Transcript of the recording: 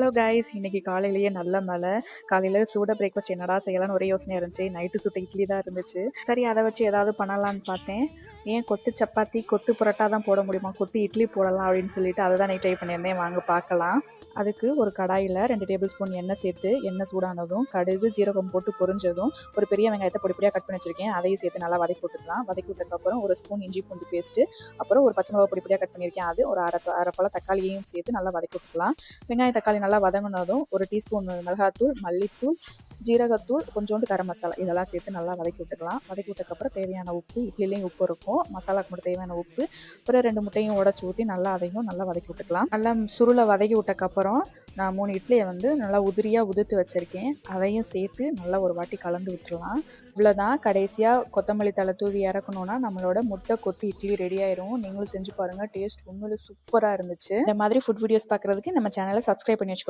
Hello guys இன்னைக்கு காலையிலேயே நல்ல மழை. காலையில் சூட பிரேக்ஃபாஸ்ட் என்னடா செய்யலாம்னு ஒரே யோசனையாக இருந்துச்சு. நைட்டு சுட்ட இட்லி தான் இருந்துச்சு. சரி அதை வச்சு ஏதாவது பண்ணலான்னு பார்த்தேன். ஏன் கொத்து சப்பாத்தி கொத்து புரோட்டா தான் போட முடியுமா? கொத்து இட்லி போடலாம் அப்படின்னு சொல்லிட்டு அதை தான் நீ ட்ரை பண்ணியிருந்தேன். வாங்க பார்க்கலாம். அதுக்கு ஒரு கடாயில் ரெண்டு டேபிள் ஸ்பூன் எண்ணெய் சேர்த்து எண்ணெய் சூடானதும் கடுகு ஜீரகம் போட்டு பொரிஞ்சதும் ஒரு பெரிய வெங்காயத்தை பொடி பொடியாக கட் பண்ணி வச்சிருக்கேன். அதையும் சேர்த்து நல்லா வதக்கி விட்டுக்கலாம். வதக்கி விட்டதுக்கப்புறம் ஒரு ஸ்பூன் இஞ்சி பூண்டு பேஸ்ட்டு அப்புறம் ஒரு பச்சை மிளகா பொடி பொடியாக கட் பண்ணியிருக்கேன். அது ஒரு அரை அரை தக்காளியையும் சேர்த்து நல்லா வதக்கி விட்டுக்கலாம். வெங்காயம் தக்காளி நல்லா வதங்கினதும் ஒரு டீஸ்பூன் மிளகாத்தூள் மல்லித்தூள் ஜீரகத்தூள் கொஞ்சோண்டு கரம் மசாலா இதெல்லாம் சேர்த்து நல்லா வதக்கி விட்டுக்கலாம். வதக்கி விட்டதுக்கப்புறம் தேவையான உப்பு இட்லிலையும் உப்பு இருக்கும். மசாலாக்கு மட்டும் தேவையான உப்பு. அப்புறம் ரெண்டு முட்டையும் உடச்சி ஊற்றி நல்லா அதையும் நல்லா வதக்கி விட்டுக்கலாம். நல்லா சுருளை வதக்கி விட்டக்கப்புறம் நான் மூணு இட்லியை வந்து நல்லா உதிரியாக உதிர்த்து வச்சுருக்கேன். அதையும் சேர்த்து நல்லா ஒரு வாட்டி கலந்து விட்டுறலாம். இவ்வளோதான் கடைசியாக கொத்தமல்லி தலை தூவி இறக்கணும்னா நம்மளோட முட்டை கொத்தி இட்லி ரெடி ஆயிரும். நீங்களும் செஞ்சு பாருங்கள் டேஸ்ட் உண்மையில சூப்பராக இருந்துச்சு. இந்த மாதிரி ஃபுட் வீடியோஸ் பார்க்குறதுக்கு நம்ம சேனலை சப்ஸ்கிரைப் பண்ணி வச்சுக்கோங்க.